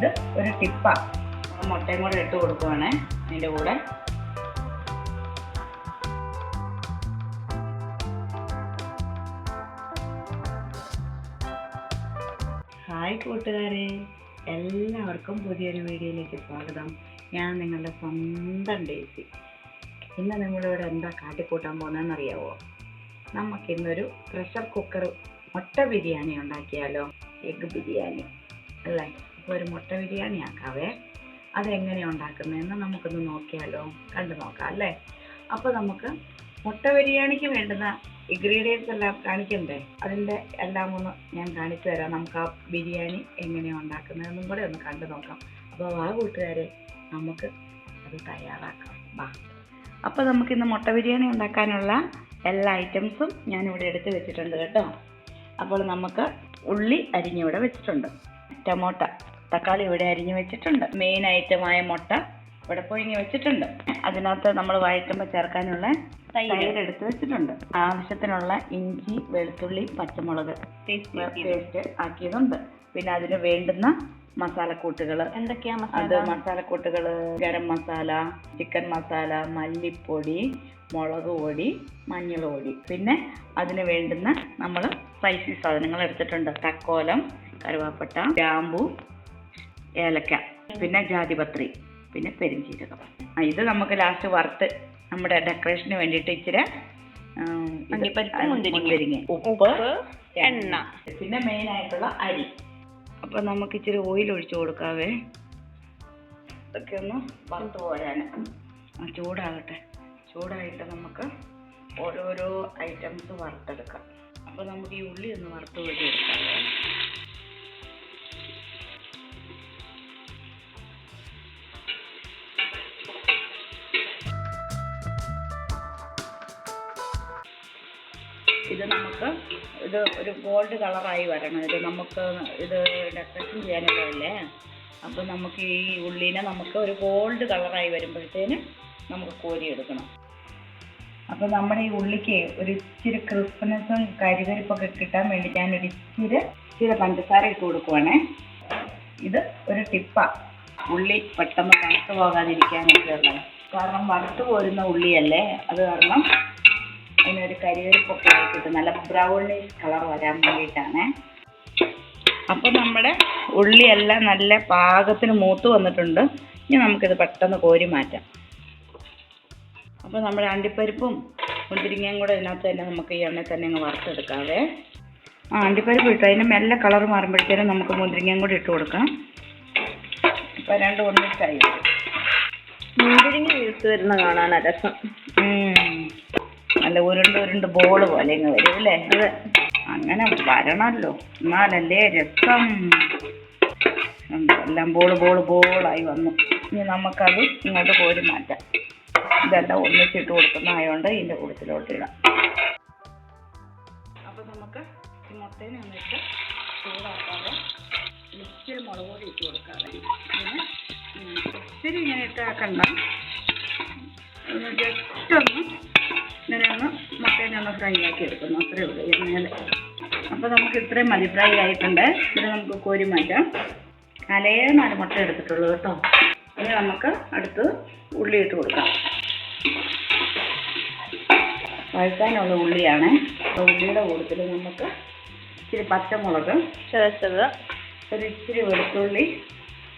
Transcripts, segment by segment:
ഇത് ഒരു ടിപ്പാണ് മുട്ടയും കൂടെ ഇട്ട് കൊടുക്കുവാണേ അതിന്റെ കൂടെ. ഹായ് കൂട്ടുകാരെ. എല്ലാവർക്കും പുതിയൊരു വീഡിയോയിലേക്ക് സ്വാഗതം. ഞാൻ നിങ്ങളുടെ സ്വന്തം ഡേസി. ഇന്ന് നിങ്ങളിവിടെ എന്താ കാട്ടിക്കൂട്ടാൻ പോകുന്നതെന്ന് അറിയാവോ നമുക്കിന്നൊരു പ്രഷർ കുക്കർ മുട്ട ബിരിയാണി ഉണ്ടാക്കിയാലോ? എഗ് ബിരിയാണി അല്ലേ? അപ്പോൾ ഒരു മുട്ട ബിരിയാണി ആക്കാവേ. അതെങ്ങനെയാണ് ഉണ്ടാക്കുന്നതെന്ന് നമുക്കൊന്ന് നോക്കിയാലോ? കണ്ടു നോക്കാം അല്ലേ? അപ്പോൾ നമുക്ക് മുട്ട ബിരിയാണിക്ക് വേണ്ടുന്ന ഇൻഗ്രീഡിയൻസ് എല്ലാം കാണിക്കണ്ടേ? അതിന്റെ എല്ലാം ഒന്ന് ഞാൻ കാണിച്ചു തരാം. നമുക്ക് ആ ബിരിയാണി എങ്ങനെയാണ് ഉണ്ടാക്കുന്നതെന്നും കൂടെ ഒന്ന് കണ്ടു നോക്കാം. അപ്പോൾ ആ കൂട്ടുകാരെ നമുക്ക് അത് തയ്യാറാക്കാം. വാ. അപ്പോൾ നമുക്ക് ഇന്ന് മുട്ട ബിരിയാണി ഉണ്ടാക്കാനുള്ള എല്ലാ ഐറ്റംസും ഞാൻ ഇവിടെ എടുത്ത് വെച്ചിട്ടുണ്ട് കേട്ടോ. അപ്പോൾ നമുക്ക് ഉള്ളി അരിഞ്ഞിവിടെ വെച്ചിട്ടുണ്ട്. ടൊമാറ്റോ. തക്കാളി ഇവിടെ അരിഞ്ഞു വെച്ചിട്ടുണ്ട്. മെയിൻ ഐറ്റമായ മുട്ട ഇവിടെ പുഴുങ്ങി വെച്ചിട്ടുണ്ട്. അതിനകത്ത് നമ്മൾ വഴറ്റുമ്പോൾ ചേർക്കാനുള്ള തൈര്. എടുത്ത് വെച്ചിട്ടുണ്ട്. ആവശ്യത്തിനുള്ള ഇഞ്ചി വെളുത്തുള്ളി പച്ചമുളക് പേസ്റ്റ് ആക്കിയതുണ്ട്. പിന്നെ അതിന് വേണ്ടുന്ന മസാലക്കൂട്ടുകൾ എന്തൊക്കെയാ അത് മസാലക്കൂട്ടുകൾ ഗരം മസാല ചിക്കൻ മസാല മല്ലിപ്പൊടി മുളക് പൊടി മഞ്ഞൾ പൊടി. പിന്നെ അതിന് വേണ്ടുന്ന നമ്മൾ സ്പൈസി സാധനങ്ങൾ എടുത്തിട്ടുണ്ട്. തക്കോലം കറുവാപ്പട്ട ഗ്രാമ്പു ഏലക്ക പിന്നെ ജാതിപത്രി പിന്നെ പെരിഞ്ചീരകം. ആ ഇത് നമുക്ക് ലാസ്റ്റ് വറുത്ത് നമ്മുടെ ഡെക്കറേഷന് വേണ്ടിയിട്ട് ഇച്ചിരി അണ്ടിപ്പരിപ്പ്, മുന്തിരിങ്ങ. ഉപ്പ് എണ്ണ. പിന്നെ മെയിൻ ആയിട്ടുള്ള അരി. അപ്പൊ നമുക്ക് ഇച്ചിരി ഓയിൽ ഒഴിച്ചു കൊടുക്കാവേ. ഇതൊക്കെ ഒന്ന് വറുത്ത് പോരാൻ ആ, ചൂടാകട്ടെ. ചൂടായിട്ട് നമുക്ക് ഓരോരോ ഐറ്റംസ് വറുത്തെടുക്കാം. അപ്പൊ നമുക്ക് ഈ ഉള്ളി ഒന്ന് വറുത്ത് പോയി എടുക്കാവേ ഇത് നമുക്ക് ഇത് ഒരു ഗോൾഡ് കളറായി വരണം. ഇത് നമുക്ക് ഇത് ഡെക്കറേഷൻ ചെയ്യാനുള്ളതല്ലേ? അപ്പോൾ നമുക്ക് ഈ ഉള്ളിനെ നമുക്ക് ഒരു ഗോൾഡ് കളറായി വരുമ്പോഴത്തേന് നമുക്ക് കോരി എടുക്കണം. അപ്പോൾ നമ്മുടെ ഈ ഉള്ളിക്ക് ഒരു ഇച്ചിരി ക്രിസ്പ്നെസ്സും കരികരിപ്പൊക്കെ കിട്ടാൻ വേണ്ടി ഞാൻ ഒരു ഇച്ചിരി ഇച്ചിരി പഞ്ചസാര ഇട്ട് കൊടുക്കുവാണേ. ഇത് ഒരു ടിപ്പാണ് ഉള്ളി പെട്ടെന്ന് തണുത്ത് പോകാതിരിക്കാനൊക്കെ ഉള്ളത് കാരണം വറുത്ത് പോരുന്ന ഉള്ളിയല്ലേ? അത് കാരണം അതിനൊരു കരിവേപ്പൊക്കെ ആയിട്ട് നല്ല ബ്രൗണിഷ് കളർ വരാൻ വേണ്ടിയിട്ടാണ്. അപ്പോൾ നമ്മുടെ ഉള്ളിയെല്ലാം നല്ല പാകത്തിന് മൂത്ത് വന്നിട്ടുണ്ട്. ഇനി നമുക്കിത് പെട്ടെന്ന് കോരി മാറ്റാം. അപ്പോൾ നമ്മുടെ അണ്ടിപ്പരിപ്പും മുന്തിരിങ്ങയും കൂടെ ഇതിനകത്ത് തന്നെ നമുക്ക് ഈ എണ്ണയിൽ തന്നെ അങ്ങ് വറുത്തെടുക്കാവേ. ആ അണ്ടിപ്പരിപ്പ് ഇട്ടു. അതിന് മെല്ലെ കളർ മാറുമ്പോഴത്തേനും നമുക്ക് മുന്തിരിങ്ങയും കൂടി ഇട്ട് കൊടുക്കാം ഇപ്പോൾ രണ്ടും ഒന്നിച്ചായി. ആയി മുന്തിരിങ്ങ വീഴ്ത്ത് വരുന്ന കാണാനാ രസം. നല്ല ഉരുണ്ട് ഉരുണ്ട് ബോൾ പോലെ ഇങ്ങ് വരും അല്ലേ? അങ്ങനെ വരണമല്ലോ എന്നാലല്ലേ രസം. എല്ലാം ബോൾ ബോൾ ബോളായി വന്നു. ഇനി നമുക്കത് ഇങ്ങോട്ട് കോരി മാറ്റാം. ഇതെല്ലാം ഒന്നിച്ചിട്ട് കൊടുക്കുന്നതായോണ്ട് ഇതിന്റെ കൂട്ടത്തിലോട്ട് ഇടാം. അപ്പോൾ നമുക്ക് ഈ മുട്ടേനെ ഒന്നിട്ട് ചൂടാക്കാതെ ഇച്ചിരി മുളക് പൊടി ഇട്ട് കൊടുക്കാതെ പിന്നെ ഒത്തിരി ഇങ്ങനെ ഇട്ടാക്കണ്ട. ജസ്റ്റ് ഒന്ന് ഇങ്ങനെ ഒന്ന് മുട്ടേനെ ഒന്ന് ഫ്രൈ ആക്കി എടുക്കുന്നു. അത്രേ ഉള്ളൂ. എണ്ണയിൽ അപ്പോൾ നമുക്ക് ഇത്രയും മതി. ഫ്രൈ ആയിട്ടുണ്ട്. ഇത് നമുക്ക് കോരി മാറ്റാം. നാലേ നാല് മുട്ട എടുത്തിട്ടുള്ളൂ കേട്ടോ. ഇനി നമുക്ക് അടുത്ത് ഉള്ളി ഇട്ട് കൊടുക്കാം. വഴുക്കാനുള്ള ഉള്ളിയാണ്. അപ്പോൾ ഉള്ളിയുടെ കൂടുതൽ നമുക്ക് ഇച്ചിരി പച്ചമുളക് ചതച്ചത്. ഒരു ഇച്ചിരി വെളുത്തുള്ളി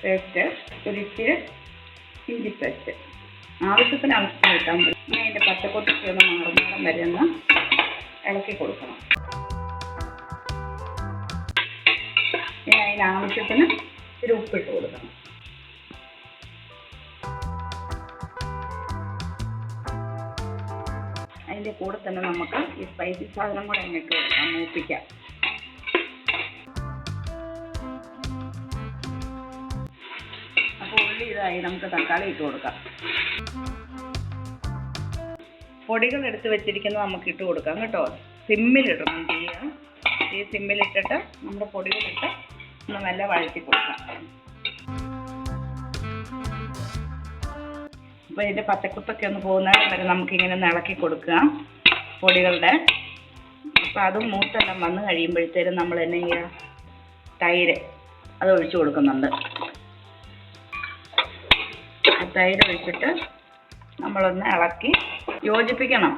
പേസ്റ്റ് ഒരു ഇച്ചിരി ഇഞ്ചി പേസ്റ്റ് ആവശ്യത്തിന് ആവശ്യത്തിന് ഇട്ടാൽ മതി ഇനി അതിന്റെ പച്ചക്കൊട്ടി ഒന്ന് മാറുന്നേരം വരെ ഒന്ന് ഇളക്കി കൊടുക്കണം. ഇനി അതിന് ആവശ്യത്തിന് ഒരു ഉപ്പിട്ട് കൊടുക്കണം. അതിന്റെ കൂടെ തന്നെ നമുക്ക് ഈ സ്പൈസി സാധനം കൂടെ അങ്ങോട്ട് കൊടുക്കാം മൂപ്പിക്കാം. ഇതായി നമുക്ക് തക്കാളി ഇട്ട് കൊടുക്കാം. പൊടികൾ എടുത്ത് വെച്ചിരിക്കുന്നത് നമുക്ക് ഇട്ട് കൊടുക്കാം കേട്ടോ. സിമ്മിലിടണം ചെയ്യാം? ഈ സിമ്മിലിട്ടിട്ട് നമ്മുടെ പൊടികളിട്ട് ഒന്ന് നല്ല വഴറ്റി കൊടുക്കാം. അപ്പോൾ ഇതിന്റെ പച്ചക്കുത്തൊക്കെ ഒന്ന് പോകുന്നതിന് വരെ നമുക്ക് ഇങ്ങനെ ഇളക്കി കൊടുക്കുക പൊടികളുടെ. അപ്പോൾ അതും മൂത്തെല്ലാം വന്ന് കഴിയുമ്പോഴത്തേനും നമ്മൾ എന്നെ തൈര് അത് ഒഴിച്ചു കൊടുക്കുന്നുണ്ട്. തൈര് ഒഴിച്ചിട്ട് നമ്മളൊന്ന് ഇളക്കി യോജിപ്പിക്കണം.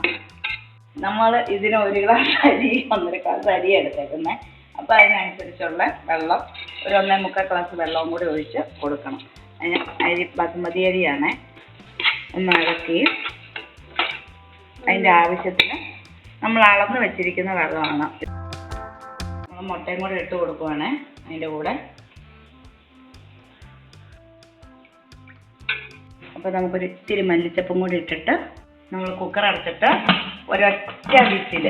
നമ്മൾ ഇതിന് ഒരു ഗ്ലാസ് അരി ഒന്നര ഗ്ലാസ് അരി എടുത്തേക്കുന്നത് അപ്പോൾ അതിനനുസരിച്ചുള്ള വെള്ളം ഒരു ഒന്നേ മുക്കാൽ ഗ്ലാസ് വെള്ളവും കൂടി ഒഴിച്ച് കൊടുക്കണം. അതിന് അരി ബസുമതി അരിയാണ് ഒന്ന് ഇളക്കി. അതിന്റെ ആവശ്യത്തിന് നമ്മൾ അളന്ന് വെച്ചിരിക്കുന്ന വെള്ളമാണ്. നമ്മൾ മുട്ടയും കൂടി ഇട്ട് കൊടുക്കുവാണ് അതിന്റെ കൂടെ. അപ്പോൾ നമുക്കൊരു ഇത്തിരി മല്ലിച്ചപ്പും കൂടി ഇട്ടിട്ട് നമ്മൾ കുക്കർ അടച്ചിട്ട് ഒരൊറ്റ വിസിൽ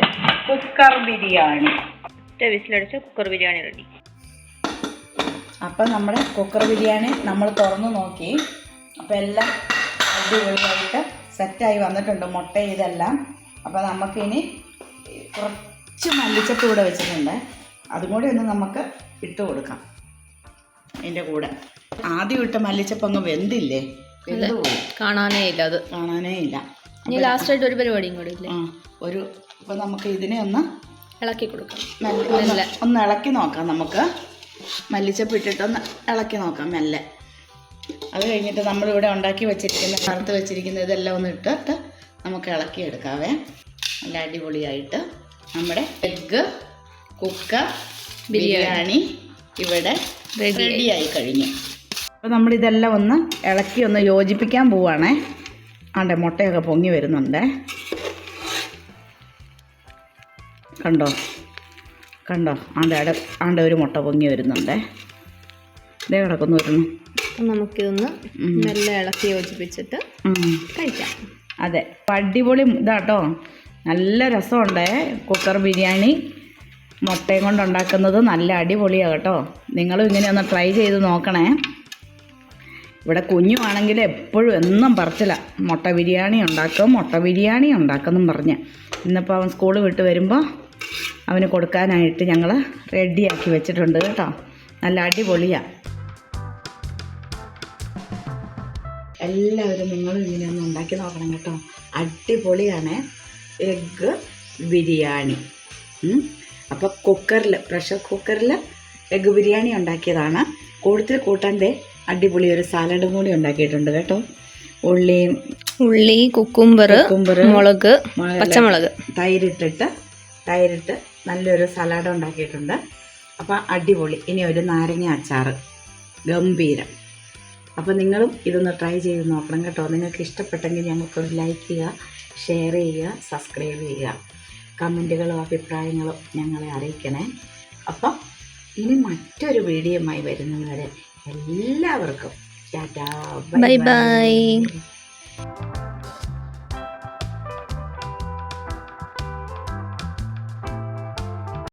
കുക്കർ ബിരിയാണി. ഒറ്റ വിസിലടിച്ച കുക്കർ ബിരിയാണി റെഡി അപ്പം നമ്മുടെ കുക്കർ ബിരിയാണി നമ്മൾ തുറന്നു നോക്കി. അപ്പോൾ എല്ലാം അടിപൊളിയായിട്ട് സെറ്റായി വന്നിട്ടുണ്ട് മുട്ട ഇതെല്ലാം. അപ്പോൾ നമുക്കിനി കുറച്ച് മല്ലിച്ചപ്പ് ഇവിടെ വെച്ചിട്ടുണ്ട്. അതും കൂടി ഒന്ന് നമുക്ക് ഇട്ട് കൊടുക്കാം. ഇതിന്റെ കൂടെ. ആദ്യം ഇട്ട മല്ലിച്ചപ്പ് അങ്ങ് വെന്തില്ലേ? കാണാനേ ഇല്ല അത്. കാണാനേ ഇല്ല. ഇനി ലാസ്റ്റ് ആയിട്ട് ഒരു പരിപാടിയും കൂടി ഇല്ലേ? ഒരു ഇപ്പൊ നമുക്ക് ഇതിനെ ഒന്ന് ഇളക്കി കൊടുക്കാം. ഒന്ന് ഇളക്കി നോക്കാം നമുക്ക്. മല്ലിച്ചപ്പ് ഇട്ടിട്ട് ഒന്ന് ഇളക്കി നോക്കാം മെല്ലെ. അത് കഴിഞ്ഞിട്ട് നമ്മളിവിടെ ഉണ്ടാക്കി വെച്ചിരിക്കുന്ന വറുത്ത് വെച്ചിരിക്കുന്ന ഇതെല്ലാം ഒന്ന് ഇട്ടിട്ട് നമുക്ക് ഇളക്കി എടുക്കാവേ. നല്ല അടിപൊളിയായിട്ട് നമ്മുടെ എഗ്ഗ് കുക്ക ബിരിയാണി. ഇവിടെ റെഡിയായി കഴിഞ്ഞു. അപ്പോൾ നമ്മളിതെല്ലാം ഒന്ന് ഇളക്കി ഒന്ന് യോജിപ്പിക്കാൻ പോവുകയാണേ ആണ്ടെ മുട്ടയൊക്കെ പൊങ്ങി വരുന്നുണ്ടേ. കണ്ടോ? കണ്ടോ? ആണ്ടെ അട ആണ്ട് ഒരു മുട്ട പൊങ്ങി വരുന്നുണ്ടേ. ഇതേ കിടക്കുന്നു വരുന്നു. അപ്പം നമുക്കിതൊന്ന് നല്ല ഇളക്കി യോജിപ്പിച്ചിട്ട് കഴിക്കാം. അതെ അടിപൊളി ഇതാട്ടോ. നല്ല രസമുണ്ടേ കുക്കർ ബിരിയാണി. മുട്ടയും കൊണ്ടുണ്ടാക്കുന്നത് നല്ല അടിപൊളിയാണ് കേട്ടോ. നിങ്ങളും ഇങ്ങനെ ഒന്ന് ട്രൈ ചെയ്ത് നോക്കണേ. ഇവിടെ കുഞ്ഞുവാണെങ്കിൽ എപ്പോഴും എന്നും പറച്ചില്ല മുട്ട ബിരിയാണി ഉണ്ടാക്കും മുട്ട ബിരിയാണി ഉണ്ടാക്കുമെന്നും പറഞ്ഞ്. ഇന്നിപ്പോൾ അവൻ സ്കൂൾ വിട്ട് വരുമ്പോൾ അവന് കൊടുക്കാനായിട്ട് ഞങ്ങൾ റെഡിയാക്കി വെച്ചിട്ടുണ്ട് കേട്ടോ. നല്ല അടിപൊളിയാണ് എല്ലാവരും നിങ്ങളും ഇങ്ങനെ ഒന്ന് ഉണ്ടാക്കി നോക്കണം കേട്ടോ. അടിപൊളിയാണ് എഗ്ഗ് ബിരിയാണി. അപ്പോൾ കുക്കറിൽ പ്രഷർ കുക്കറിൽ എഗ്ഗ് ബിരിയാണി ഉണ്ടാക്കിയതാണ്. കൂടുതൽ കൂട്ടാൻ അടിപൊളി ഒരു സാലഡും കൂടി ഉണ്ടാക്കിയിട്ടുണ്ട് കേട്ടോ. ഉള്ളി ഉള്ളി കുക്കുംബർ മുളക് പച്ചമുളക്. തൈരിട്ടിട്ട് തൈരിട്ട് നല്ലൊരു സലാഡ് ഉണ്ടാക്കിയിട്ടുണ്ട്. അപ്പോൾ അടിപൊളി. ഇനി ഒരു നാരങ്ങ അച്ചാർ ഗംഭീരം. അപ്പോൾ നിങ്ങളും ഇതൊന്ന് ട്രൈ ചെയ്ത് നോക്കണം കേട്ടോ. നിങ്ങൾക്ക് ഇഷ്ടപ്പെട്ടെങ്കിൽ ഞങ്ങൾക്ക് ഒരു ലൈക്ക് ചെയ്യുക ഷെയർ ചെയ്യുക സബ്സ്ക്രൈബ് ചെയ്യുക. കമന്റുകളും അഭിപ്രായങ്ങളും ഞങ്ങളെ അറിയിക്കണേ. അപ്പം ഇനി മറ്റൊരു വീഡിയോയുമായി വരുന്നത് വരെ എല്ലാവർക്കും. Bye bye